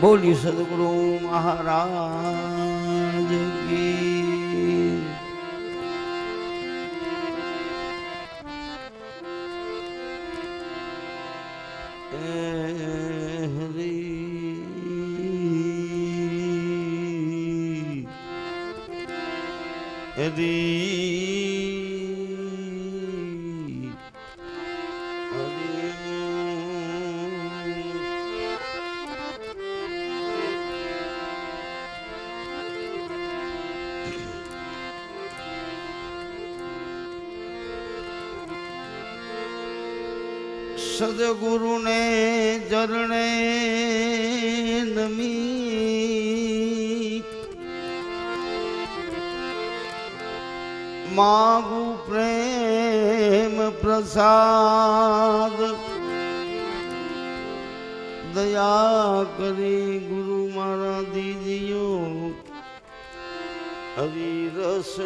બોલી સદગુરુ મહારાજ કી એ હરી સદગુરુને ચરણે નમી. માગુ પ્રેમ પ્રસાદ. દયા કરી ગુરુ મારા દીદીઓ હરિ રસ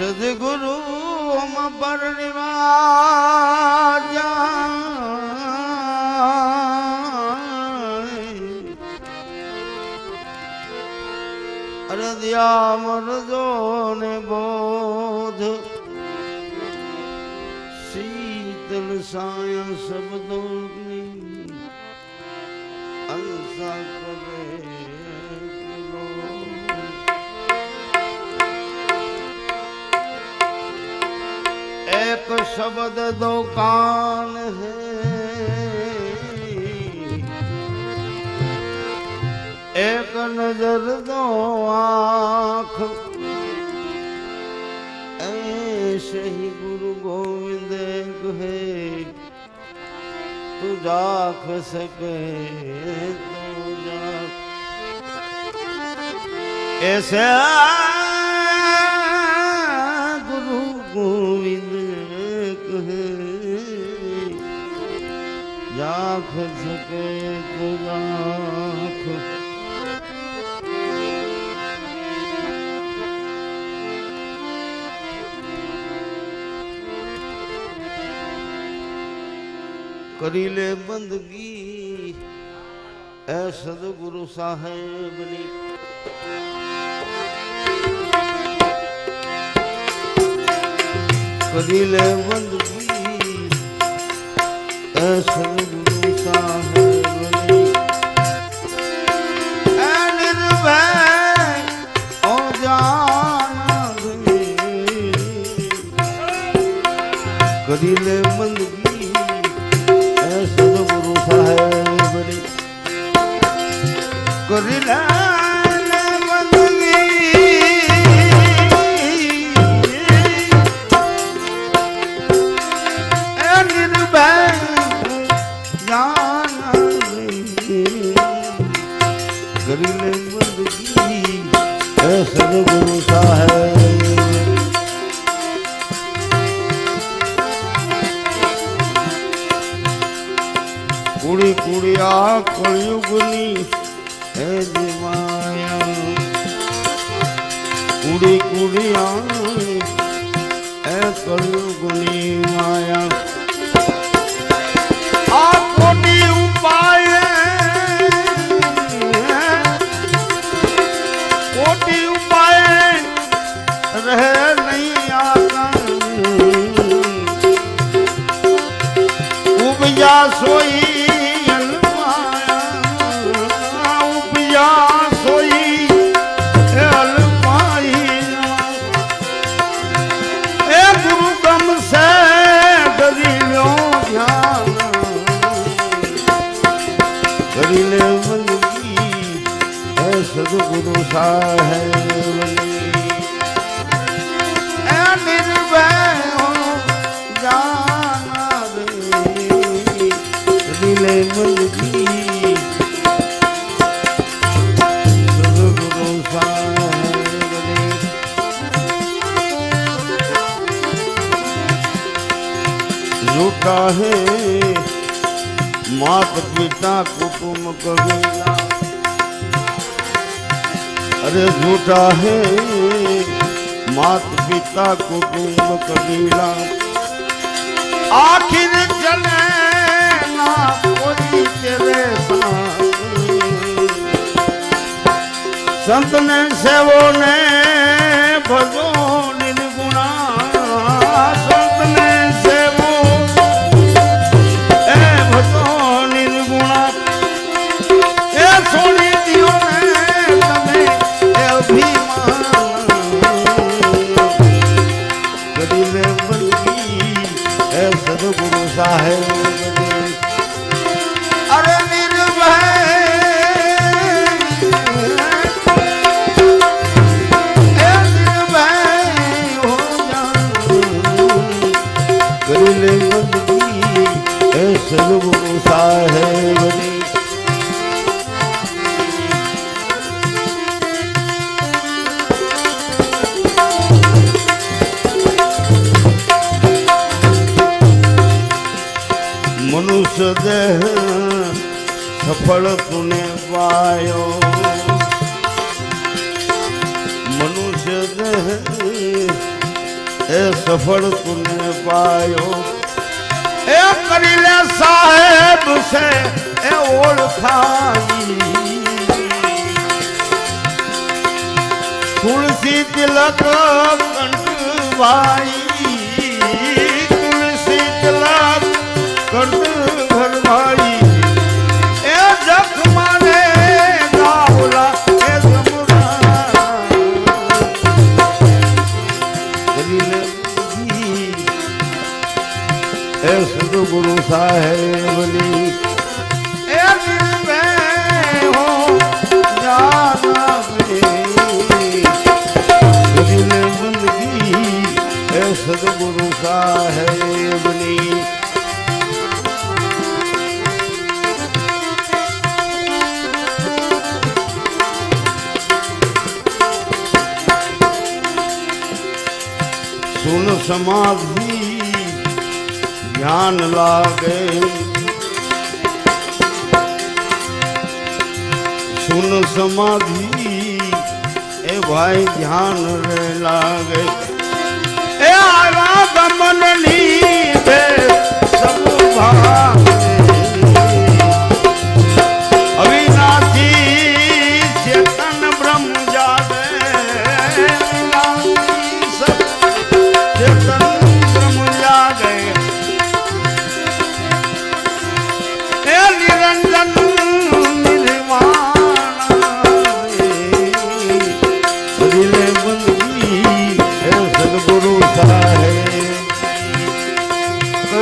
સદગુરુ દયા મરજો ને બોધ શીતલ સાયા શબ્દોની एक शब्द दो कान है। एक नज़र दो आँख। ऐसे ही गुरु गोविंद एक है। तू जाख सके, तू जाख। ऐसे गुरु गोविंद लाख झुके करी ले बंदगी ऐ सदगुरु साहेब ने। करी ले बंदगी ऐ सदगुरु કરી લે મંદગી એ સદગુરુ સાહેબની કરી લે સદગુરુ સાહેબ કુડી કુડી આ કળિયુગની હે દિમાયા કુડી કુડી આ હે કળિયુગની સદગુરુ अरे झूठा है। मात पिता को कुटुंब कबीला आखिर चले ना कोई तेरे संत ने सेवो ने भगवान સદગુરુ સાહેબ એ સફળ તુને પાયો. એ કરી લે સાહેબ છે, એ ઓળખાઈ. તુલસી તિલક કંઠવાઈ. તુલસી તિલક કંઠ ઘરભાઈ એ સદગુરુ સાહેબની એ નિર્ભય હો જાના દિલ બંદગી એ સદગુરુ સાહેબની સુન સમાધિ ધ્યાન લાગે. સુન સમાધિ એ ભાઈ ધ્યાન રે લાગે. એ આરાગમન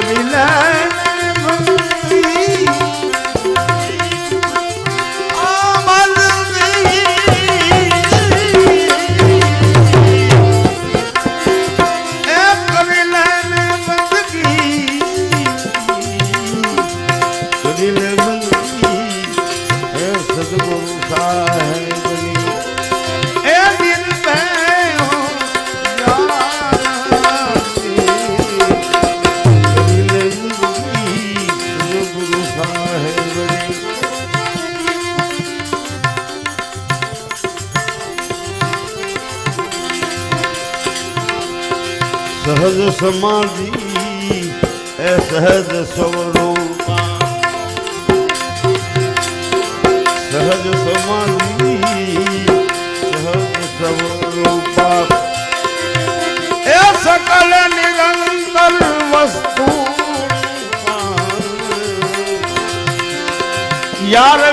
દિલે સહજ સમાધિ એ સહજ સ્વરૂપા સહજ સમાધિ સહજ સ્વરૂપા એ સકલ નિરંતર વસ્તુ યાર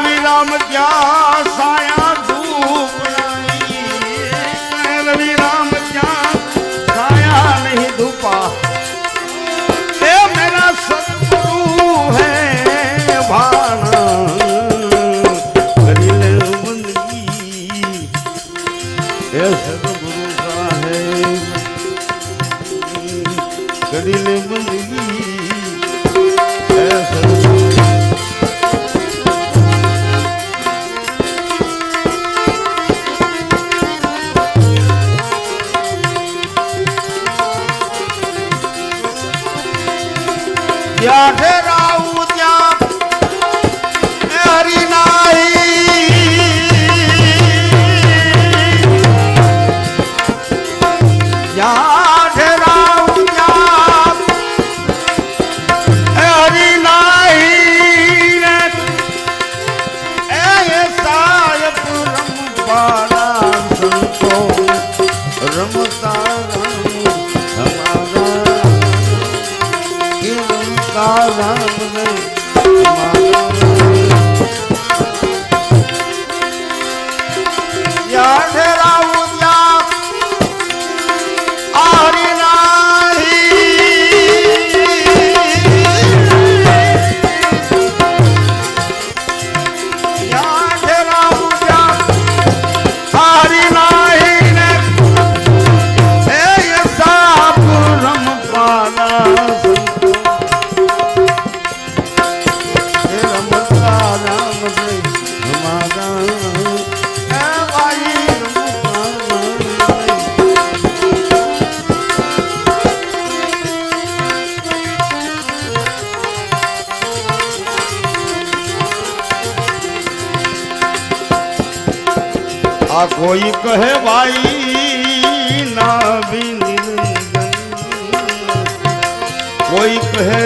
આ કોઈ કહે ભાઈ ના બિન કોઈ કહે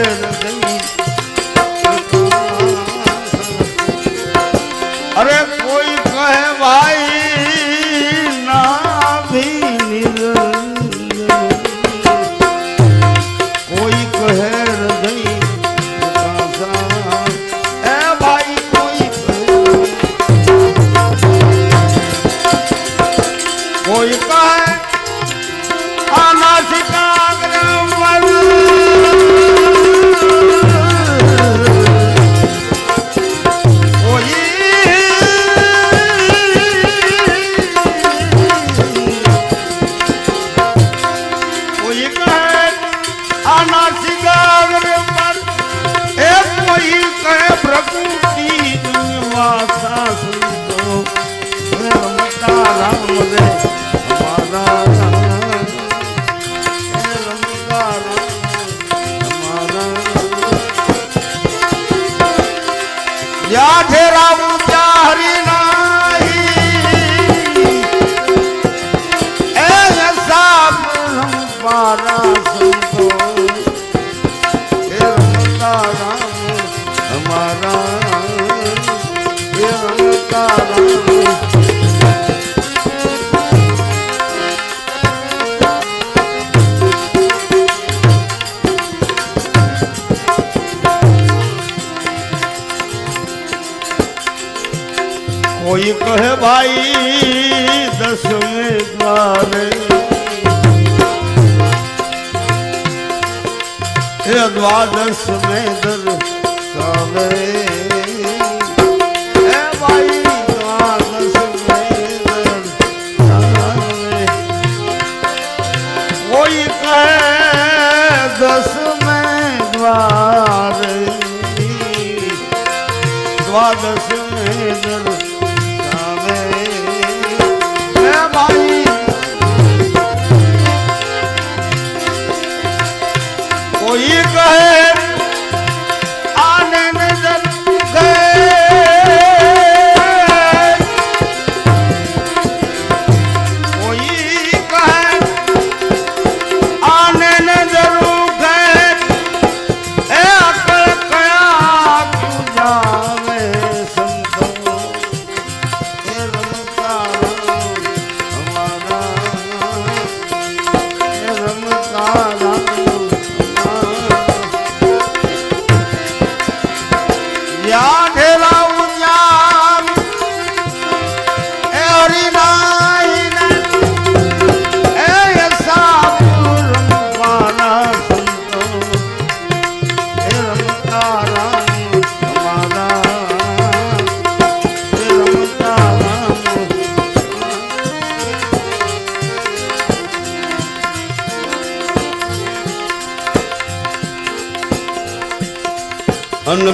દ્વાદશ મેં દર સાવે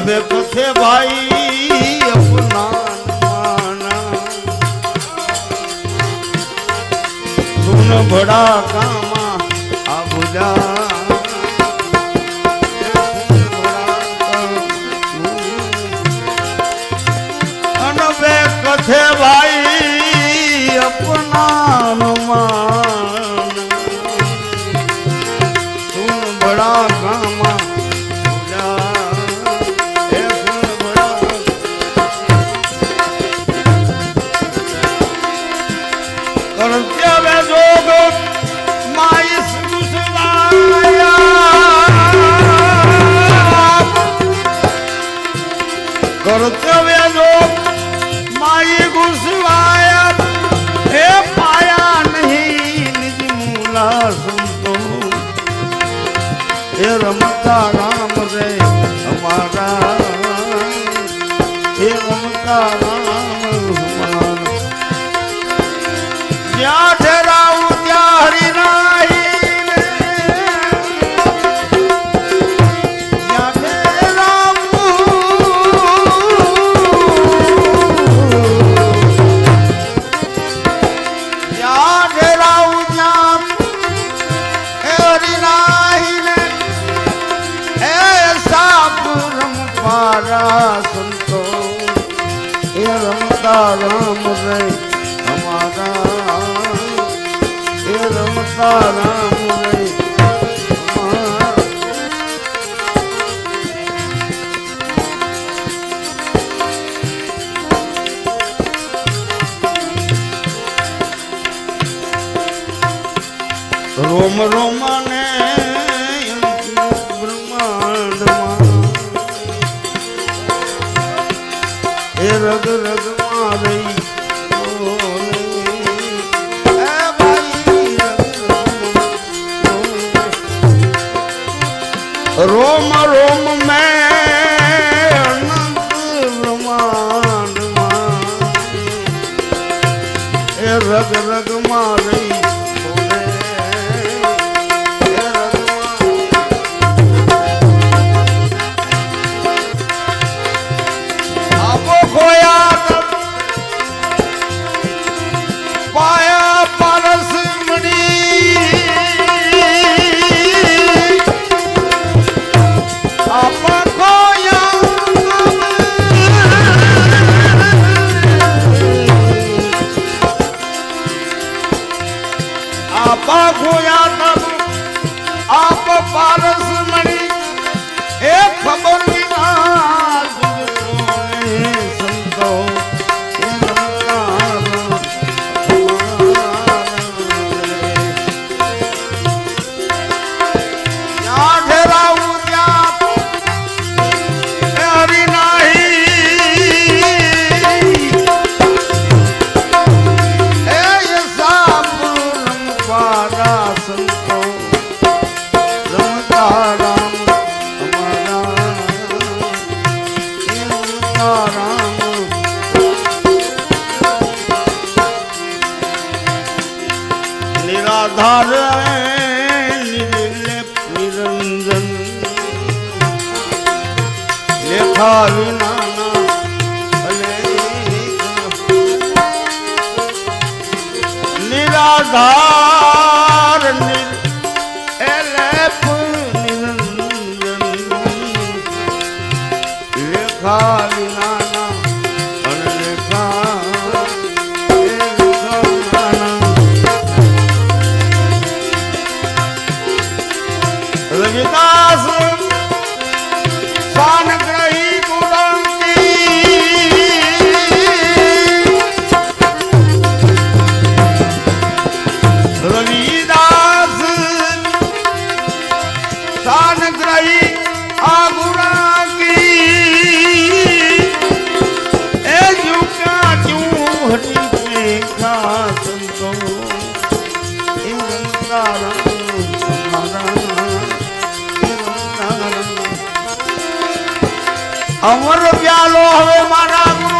में कथे भाई अपना सुन बड़ा कामा आ बुझा અમતા રામ રે અમારા હે અમતા જ્યાં ઠેરા Father. રોમ રોમ મેં બ્રહ્માંડમાં એ રગ રગ বাঘ 他是 અમર પ્યાલો હવે મારા ગુરુ